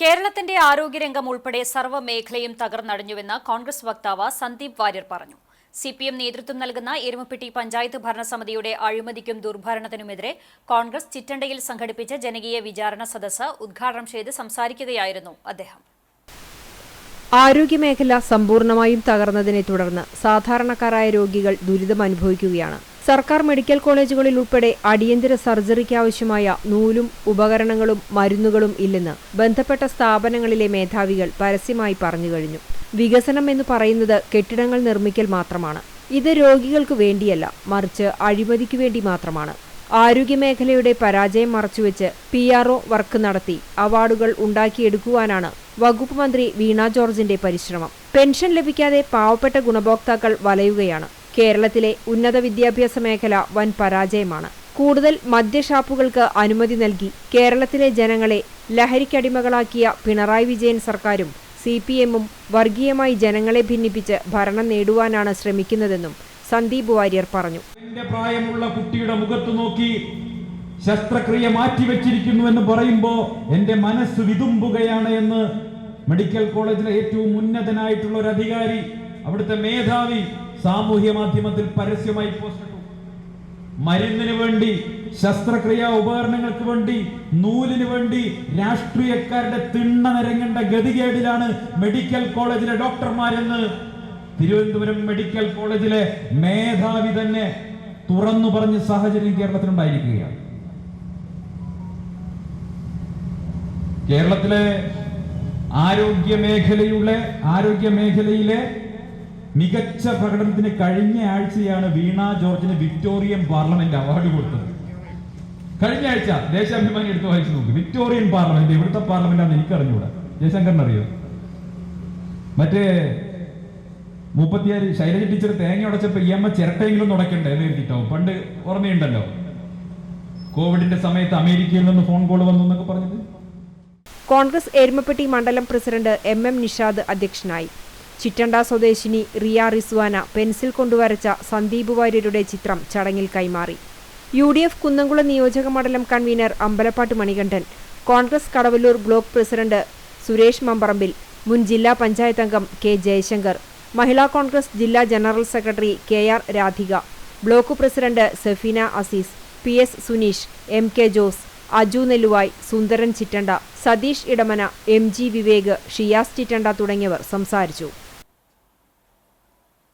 കേരളത്തിന്റെ ആരോഗ്യരംഗം ഉൾപ്പെടെ സർവ മേഖലയും തകർന്നടഞ്ഞുവെന്ന് കോൺഗ്രസ് വക്താവ് സന്ദീപ് വാര്യർ പറഞ്ഞു. സി പി എം നേതൃത്വം നൽകുന്ന എരുമപ്പെട്ടി പഞ്ചായത്ത് ഭരണസമിതിയുടെ അഴിമതിക്കും ദുർഭരണത്തിനുമെതിരെ കോൺഗ്രസ് ചിറ്റണ്ടയിൽ സംഘടിപ്പിച്ച ജനകീയ വിചാരണ സദസ്സ് ഉദ്ഘാടനം ചെയ്ത് സംസാരിക്കുകയായിരുന്നു അദ്ദേഹം. ആരോഗ്യമേഖല സമ്പൂർണമായും തകർന്നതിനെ തുടർന്ന് സാധാരണക്കാരായ രോഗികൾ ദുരിതമനുഭവിക്കുകയാണ്. സർക്കാർ മെഡിക്കൽ കോളേജുകളിൽ ഉൾപ്പെടെ അടിയന്തര സർജറിക്ക് ആവശ്യമായ നൂലും ഉപകരണങ്ങളും മരുന്നുകളും ഇല്ലെന്ന് ബന്ധപ്പെട്ട സ്ഥാപനങ്ങളിലെ മേധാവികൾ പരസ്യമായി പറഞ്ഞു കഴിഞ്ഞു. വികസനം എന്ന് പറയുന്നത് കെട്ടിടങ്ങൾ നിർമ്മിക്കൽ മാത്രമാണ്. ഇത് രോഗികൾക്ക് വേണ്ടിയല്ല മറിച്ച് അഴിമതിക്ക് വേണ്ടി മാത്രമാണ്. ആരോഗ്യമേഖലയുടെ പരാജയം മറച്ചുവെച്ച് പി ആർ ഒ വർക്ക് നടത്തി അവാർഡുകൾ ഉണ്ടാക്കിയെടുക്കുവാനാണ് വകുപ്പ് മന്ത്രി വീണ ജോർജിന്റെ പരിശ്രമം. പെൻഷൻ ലഭിക്കാതെ പാവപ്പെട്ട ഗുണഭോക്താക്കൾ വലയുകയാണ്. കേരളത്തിലെ ഉന്നത വിദ്യാഭ്യാസ മേഖല വൻ പരാജയമാണ്. കൂടുതൽ മദ്യഷാപ്പുകൾക്ക് അനുമതി നൽകി കേരളത്തിലെ ജനങ്ങളെ ലഹരിക്കടിമകളാക്കിയ പിണറായി വിജയൻ സർക്കാരും സി പി എമ്മും വർഗീയമായി ജനങ്ങളെ ഭിന്നിപ്പിച്ച് ഭരണം നേടുവാനാണ് ശ്രമിക്കുന്നതെന്നും സന്ദീപ് വാര്യർ പറഞ്ഞു. എന്റെ പ്രായമുള്ള കുട്ടിയുടെ മുഖത്ത് നോക്കി ശസ്ത്രക്രിയ മാറ്റിവെച്ചിരിക്കുന്നു എന്ന് പറയുമ്പോൾ എന്റെ മനസ്സ് വിതുമ്പുകയാണ് എന്ന് മെഡിക്കൽ കോളേജിലെ ഏറ്റവും ഉന്നതനായിട്ടുള്ള ഒരു അധികാരി അവിടുത്തെ മേധാവി സാമൂഹ്യ മാധ്യമത്തിൽ പരസ്യമായി പോസ്റ്റ് ഇട്ടു. മരുന്നിന് വേണ്ടി ശസ്ത്രക്രിയാ ഉപകരണങ്ങൾക്ക് വേണ്ടി നൂലിന് വേണ്ടി രാഷ്ട്രീയക്കാരുടെ തിണ്ണ നിരങ്ങേണ്ട ഗതികേടിലാണ് മെഡിക്കൽ കോളേജിലെ ഡോക്ടർമാരെന്ന് തിരുവനന്തപുരം മെഡിക്കൽ കോളേജിലെ മേധാവി തന്നെ തുറന്നു പറഞ്ഞ സാഹചര്യം കേരളത്തിലുണ്ടായിരിക്കുകയാണ്. കേരളത്തിലെ ആരോഗ്യ മേഖലയുടെ ആരോഗ്യ മേഖലയിലെ മികച്ച പ്രകടനത്തിന് കഴിഞ്ഞ ആഴ്ചയാണ് വീണ ജോർജിന് വിക്ടോറിയൻ പാർലമെന്റ് അവാർഡ് കൊടുത്തത്. കഴിഞ്ഞ ആഴ്ച ദേശാഭിമാനി എടുത്ത് വായിച്ചു നോക്ക്. വിക്ടോറിയൻ പാർലമെന്റ് ഇവിടുത്തെ പാർലമെന്റ് ആണെന്ന് എനിക്ക് അറിഞ്ഞൂടാ ജയശങ്കറിന് അറിയോ? മറ്റേ മുപ്പത്തിയാറ് ശൈലജ ടീച്ചർ തേങ്ങ ഉടച്ചപ്പോ ഈ അമ്മ ചിരട്ടയെങ്കിലും തുടക്കണ്ടേ എന്ന് കരുതിട്ടോ പണ്ട് ഓർമ്മയുണ്ടല്ലോ. കോവിഡിന്റെ സമയത്ത് അമേരിക്കയിൽ നിന്ന് ഫോൺ കോൾ വന്നു എന്നൊക്കെ പറഞ്ഞത് കോൺഗ്രസ് എരുമപ്പെട്ടി മണ്ഡലം പ്രസിഡന്റ് എം എം നിഷാദ് അധ്യക്ഷനായി. ചിറ്റണ്ട സ്വദേശിനി റിയ റിസ്വാന പെൻസിൽ കൊണ്ടുവരച്ച സന്ദീപ് വാര്യരുടെ ചിത്രം ചടങ്ങിൽ കൈമാറി. യു ഡി എഫ് കുന്നംകുളം നിയോജക മണ്ഡലം convener Ambalappattu Manikandan Congress Kadavallur block president Suresh Mamparambil മുൻ ജില്ലാ പഞ്ചായത്ത് അംഗം കെ ജയശങ്കർ മഹിളാ കോൺഗ്രസ് ജില്ലാ general secretary K R Radhika block president Safeena Azeez P S Suneesh M K Jose Aju Nelluvai Sundaran Chittanda Satheesh Edamana M G Vivek Shiyas Chittanda തുടങ്ങിയവർ സംസാരിച്ചു.